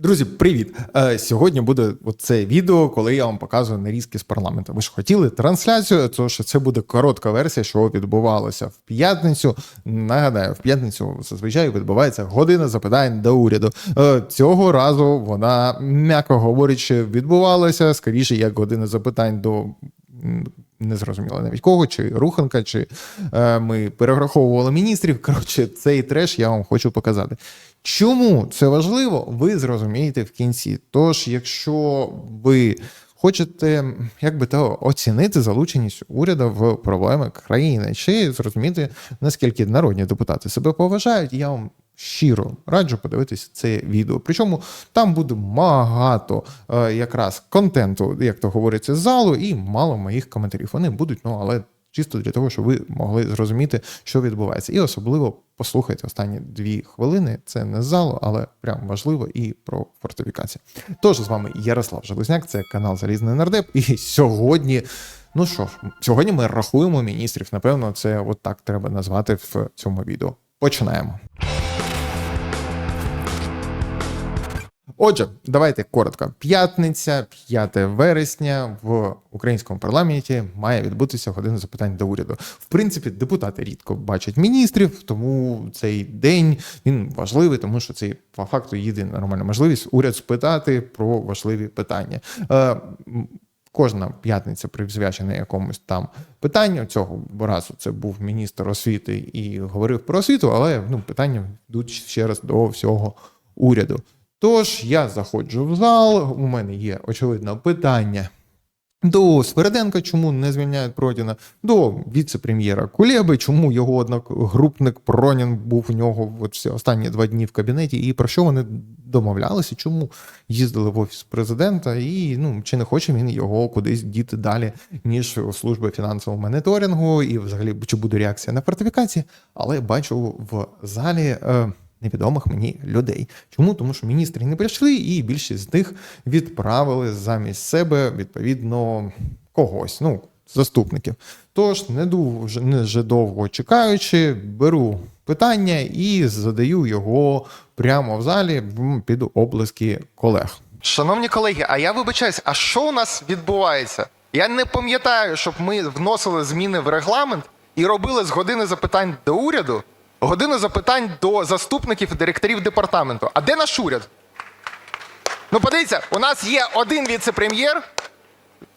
Друзі, привіт! Е, Сьогодні буде це відео, коли я вам показую нарізки з парламенту. Ви ж хотіли трансляцію, то що це буде коротка версія, що відбувалося в п'ятницю. Нагадаю, в п'ятницю зазвичай відбувається година запитань до уряду. Е, Цього разу вона, м'яко говорячи, відбувалася скоріше як година запитань до. Не зрозуміло навіть кого, чи Руханка, чи е, ми перераховували міністрів. Коротше, цей треш я вам хочу показати. Чому це важливо, ви зрозумієте в кінці. Тож, якщо ви хочете як би то оцінити залученість уряду в проблеми країни, чи зрозуміти, наскільки народні депутати себе поважають, я вам щиро раджу подивитись це відео. Причому там буде багато е, якраз контенту, як то говориться, з залу, і мало моїх коментарів. Вони будуть, ну але чисто для того, щоб ви могли зрозуміти, що відбувається. І особливо послухайте останні дві хвилини. Це не залу, але прям важливо і про фортифікацію. Тож з вами Ярослав Железняк, це канал Залізний Нардеп. І сьогодні. Ну що ж, сьогодні ми рахуємо міністрів. Напевно, це от так треба назвати в цьому відео. Починаємо. Отже, давайте коротко. П'ятниця, 5 вересня в українському парламенті має відбутися година запитань до уряду. В принципі, депутати рідко бачать міністрів, тому цей день він важливий, тому що це по факту єдина нормальна можливість уряд спитати про важливі питання. Е, Кожна п'ятниця присвячена якомусь там питанню. Цього разу це був міністр освіти і говорив про освіту, але ну, питання йдуть ще раз до всього уряду. Тож я заходжу в зал. У мене є очевидно питання до Свереденка, чому не звільняють Продіна, до віце-прем'єра Кулєби, чому його одногрупник Пронін був у нього от всі останні два дні в кабінеті, і про що вони домовлялися, чому їздили в офіс президента, і ну чи не хоче він його кудись діти далі, ніж у служби фінансового моніторингу, і взагалі чи буде реакція на фортифікації. Але бачу в залі. Е, невідомих мені людей. Чому? Тому що міністри не прийшли, і більшість з них відправили замість себе відповідно когось, ну, заступників. Тож, не дуже не вже довго чекаючи, беру питання і задаю його прямо в залі під облиски колег. Шановні колеги, а я вибачаюсь, а що у нас відбувається? Я не пам'ятаю, щоб ми вносили зміни в регламент і робили з години запитань до уряду годину запитань до заступників і директорів департаменту. А де наш уряд? Ну, подивіться, у нас є один віце-прем'єр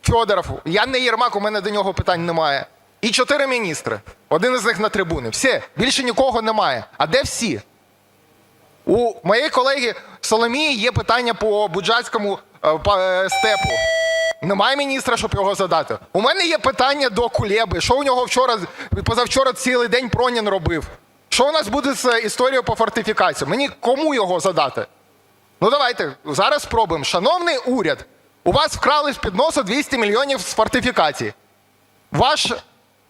Федоров. Я не Єрмак, у мене до нього питань немає. І чотири міністри. Один із них на трибуни. Все, більше нікого немає. А де всі? У моєї колеги Соломії є питання по буджацькому е, е, степу. Немає міністра, щоб його задати. У мене є питання до Кулєби. Що у нього вчора, позавчора цілий день Пронін робив? Що у нас буде з історією по фортифікації? Мені кому його задати? Ну давайте зараз спробуємо. Шановний уряд, у вас вкрали з під носу 200 мільйонів з фортифікації. Ваш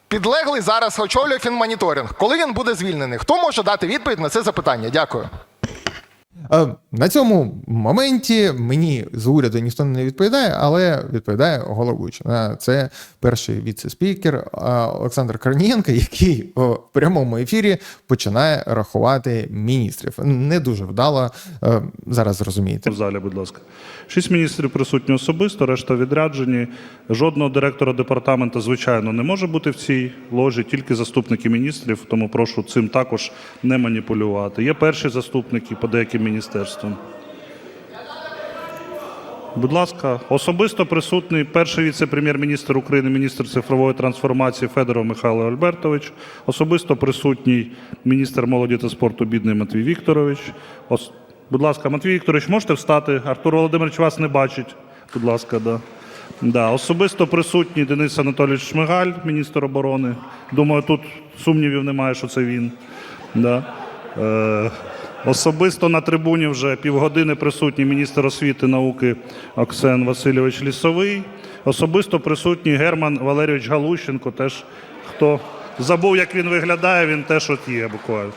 підлеглий зараз очолює фінмоніторинг. Коли він буде звільнений? Хто може дати відповідь на це запитання? Дякую. Е, На цьому моменті мені з уряду ніхто не відповідає, але відповідає головуючий. Е, Це перший віце-спікер е, Олександр Корнієнко, який в прямому ефірі починає рахувати міністрів. Не дуже вдало зараз зрозумієте. В залі, будь ласка. Шість міністрів присутні особисто, решта відряджені. Жодного директора департаменту, звичайно, не може бути в цій ложі, тільки заступники міністрів, тому прошу цим також не маніпулювати. Є перші заступники по деяким міністерствам. Будь ласка, особисто присутній перший віце-прем'єр-міністр України, міністр цифрової трансформації Федоров Михайло Альбертович, особисто присутній міністр молоді та спорту Бідний Матвій Вікторович. Ос- Будь ласка, Матвій Вікторович, можете встати? Артур Володимирович вас не бачить. Будь ласка, да. Да. Особисто присутній Денис Анатолійович Шмигаль, міністр оборони. Думаю, тут сумнівів немає, що це він. Да. Е, Особисто на трибуні вже півгодини присутній міністр освіти і науки Оксен Васильович Лісовий. Особисто присутній Герман Валерійович Галущенко. Теж хто забув, як він виглядає, він теж от є буквально.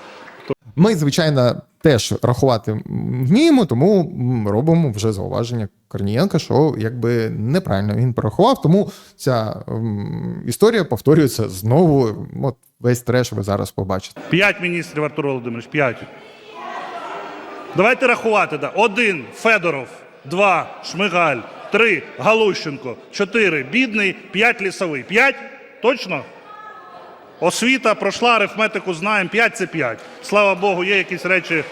Ми, звичайно, теж рахувати вміємо, тому робимо вже зауваження Корнієнка, що якби неправильно він порахував. Тому ця м, історія повторюється знову. От весь треш ви зараз побачите. П'ять міністрів, Артур Володимирович, п'ять. Давайте рахувати. Да. Один Федоров, два Шмигаль, три Галущенко, чотири бідний, п'ять лісовий. П'ять? Точно? Освіта пройшла, арифметику знаємо. П'ять це п'ять. Слава Богу, є якісь речі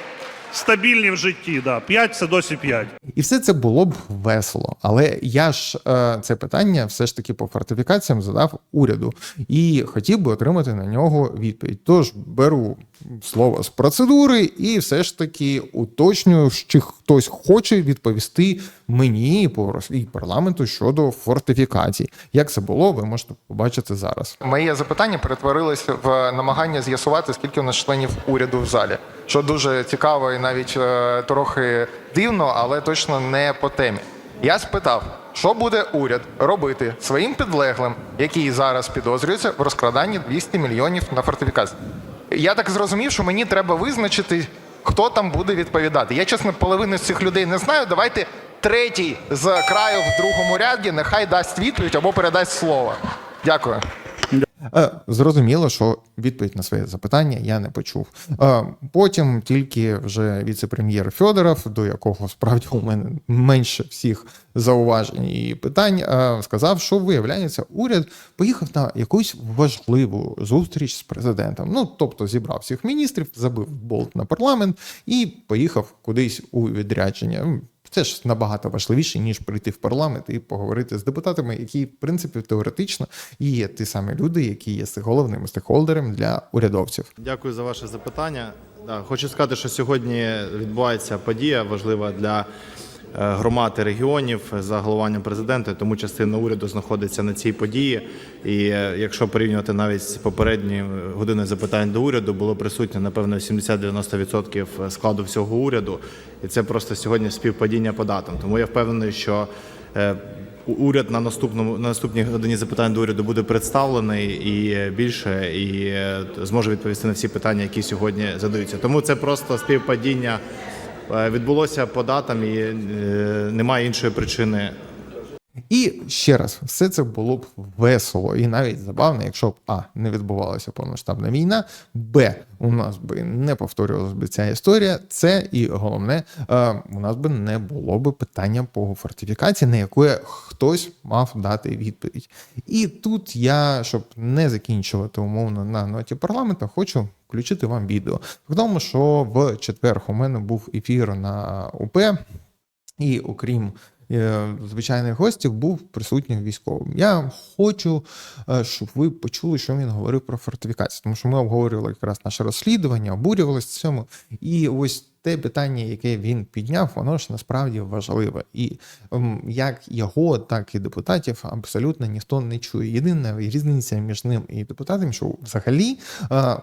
стабільні в житті. Да. П'ять це досі п'ять. І все це було б весело. Але я ж е, це питання все ж таки по фортифікаціям задав уряду і хотів би отримати на нього відповідь. Тож беру слово з процедури і все ж таки уточнюю, чи хтось хоче відповісти мені і по і парламенту щодо фортифікацій. Як це було, ви можете побачити зараз. Моє запитання перетворилося в намагання з'ясувати, скільки у нас членів уряду в залі. Що дуже цікаво і навіть е, трохи дивно, але точно не по темі. Я спитав, що буде уряд робити своїм підлеглим, який зараз підозрюється в розкраданні 200 мільйонів на фортифікацію. Я так зрозумів, що мені треба визначити, хто там буде відповідати. Я, чесно, половину з цих людей не знаю. Давайте третій з краю в другому ряді нехай дасть відповідь або передасть слово. Дякую. Е, Зрозуміло, що відповідь на своє запитання я не почув. Е, Потім тільки вже віце-прем'єр Федоров, до якого справді у мене менше всіх зауважень і питань, е, сказав, що виявляється, уряд поїхав на якусь важливу зустріч з президентом. Ну тобто зібрав всіх міністрів, забив болт на парламент і поїхав кудись у відрядження. Це ж набагато важливіше, ніж прийти в парламент і поговорити з депутатами, які, в принципі, теоретично і є ті самі люди, які є головним стейкхолдером для урядовців. Дякую за ваше запитання. Хочу сказати, що сьогодні відбувається подія важлива для громад і регіонів за головуванням президента, тому частина уряду знаходиться на цій події. І е, якщо порівнювати навіть з попередньою годиною запитань до уряду, було присутнє напевно 70-90% складу всього уряду, і це просто сьогодні співпадіння по датам. Тому я впевнений, що е, Уряд на наступному на наступній годині запитань до уряду буде представлений і більше, і е, зможе відповісти на всі питання, які сьогодні задаються. Тому це просто співпадіння е, відбулося по датам і е, немає іншої причини І ще раз, все це було б весело і навіть забавно, якщо б а не відбувалася повномасштабна війна, б у нас би не повторювалася б ця історія. Це і головне, е, у нас би не було б питання по фортифікації, на яке хтось мав дати відповідь. І тут я, щоб не закінчувати умовно на ноті парламенту, хочу включити вам відео. В тому, що в четвер у мене був ефір на УП, і окрім звичайних гостів був присутнім військовим. Я хочу, е, щоб ви почули, що він говорив про фортифікацію, тому що ми обговорювали якраз наше розслідування, обурювалися цьому. І ось те питання, яке він підняв, воно ж насправді важливе. І ем, як його, так і депутатів абсолютно ніхто не чує. Єдина різниця між ним і депутатом, що взагалі е,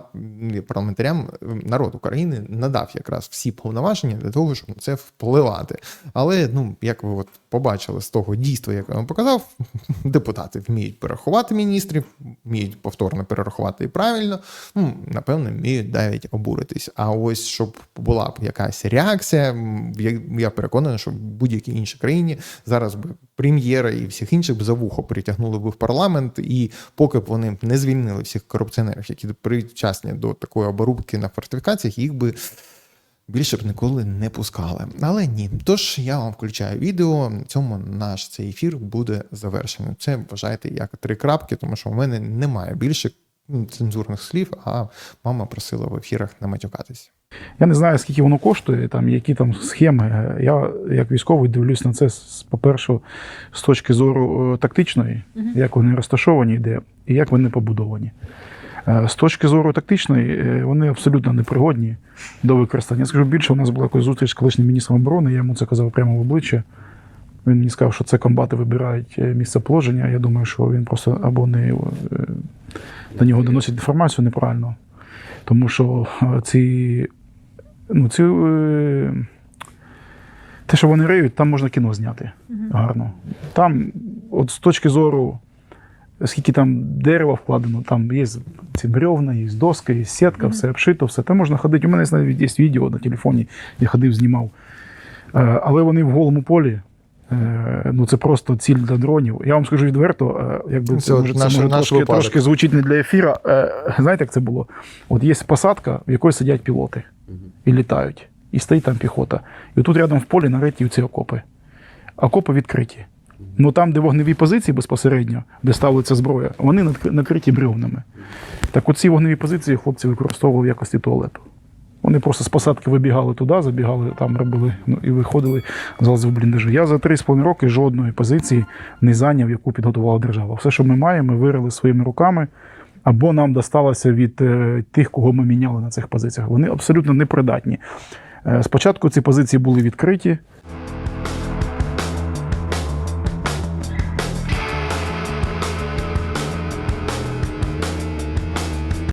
парламентарям е, народ України надав якраз всі повноваження для того, щоб на це впливати. Але ну, як ви от побачили з того дійства, яке я вам показав, депутати вміють перерахувати міністрів, вміють повторно перерахувати і правильно, ну, напевно, вміють навіть обуритись. А ось щоб була якась реакція, я, переконаний, що в будь-якій іншій країні зараз би прем'єра і всіх інших б за вухо притягнули б в парламент, і поки б вони не звільнили всіх корупціонерів, які причасні до такої оборудки на фортифікаціях, їх би більше б ніколи не пускали. Але ні. Тож я вам включаю відео. На цьому наш цей ефір буде завершений. Це вважайте як три крапки, тому що у мене немає більше цензурних слів, а мама просила в ефірах не матюкатись. Я не знаю, скільки воно коштує, там, які там схеми. Я, як військовий, дивлюсь на це, з- по-перше, з точки зору е, тактичної, як вони розташовані, де, і як вони побудовані. Е, З точки зору тактичної, е, вони абсолютно непригодні до використання. Я скажу більше, у нас була якась зустріч з колишнім міністром оборони, я йому це казав прямо в обличчя. Він мені сказав, що це комбати вибирають е, місце положення. Я думаю, що він просто або не до нього доносять інформацію неправильно. Тому що ці ну, ці, те, що вони риють, там можна кіно зняти гарно. Там, от з точки зору, скільки там дерева вкладено, там є ці бревна, є доска, є сітка, все обшито, все. Там можна ходити. У мене навіть є відео на телефоні, я ходив, знімав. Е, Але вони в голому полі. е, Ну, це просто ціль для дронів. Я вам скажу відверто, е, якби Це це, от може, це може наш трошки, трошки звучить не для ефіра. Знаєте, як це було? От є посадка, в якої сидять пілоти і літають. і стоїть там піхота. І тут рядом в полі нариті ці окопи. Окопи відкриті. Ну там, де вогневі позиції безпосередньо, де ставиться зброя, вони накриті бревнами. Так оці вогневі позиції хлопці використовували в якості туалету. Вони просто з посадки вибігали туди, забігали, там робили ну, і виходили, залазили в бліндажі. Я за 3,5 роки жодної позиції не зайняв, яку підготувала держава. Все, що ми маємо, ми вирили своїми руками, або нам досталося від е, тих, кого ми міняли на цих позиціях. Вони абсолютно непридатні. Е, Спочатку ці позиції були відкриті,